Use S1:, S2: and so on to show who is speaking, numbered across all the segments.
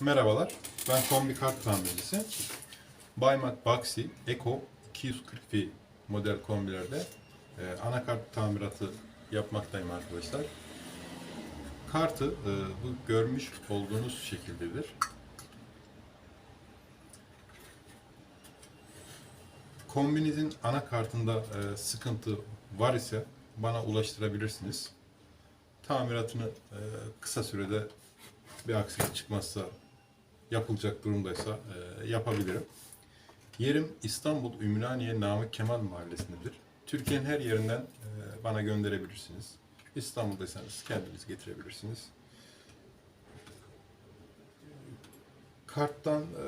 S1: Merhabalar, ben kombi kart tamircisi. Baymak Baxi Eco 240 model kombilerde e, anakart tamiratı yapmaktayım arkadaşlar. Kartı e, bu görmüş olduğunuz şekildedir. Kombinizin anakartında e, sıkıntı var ise bana ulaştırabilirsiniz. Tamiratını e, kısa sürede bir aksilik çıkmazsa yapılacak durumdaysa e, yapabilirim. Yerim İstanbul Ümraniye Namık Kemal Mahallesindedir. Türkiye'nin her yerinden e, bana gönderebilirsiniz. İstanbul'daysanız kendiniz getirebilirsiniz. Karttan e,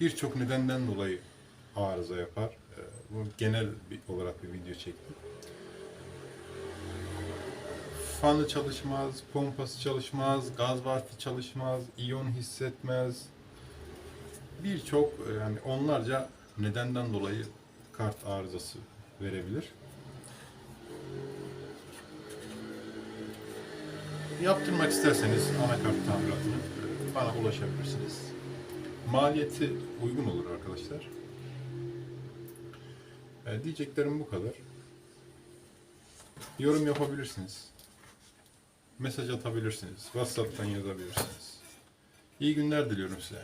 S1: birçok nedenden dolayı arıza yapar. E, bu genel bir, olarak bir video çektim. Fanı çalışmaz, pompası çalışmaz, gaz varfı çalışmaz, iyon hissetmez. Birçok yani onlarca nedenden dolayı kart arızası verebilir. Yaptırmak isterseniz anakart tamiratını bana ulaşabilirsiniz. Maliyeti uygun olur arkadaşlar. E, diyeceklerim bu kadar. Yorum yapabilirsiniz. Mesaj atabilirsiniz. WhatsApp'tan yazabilirsiniz. İyi günler diliyorum size.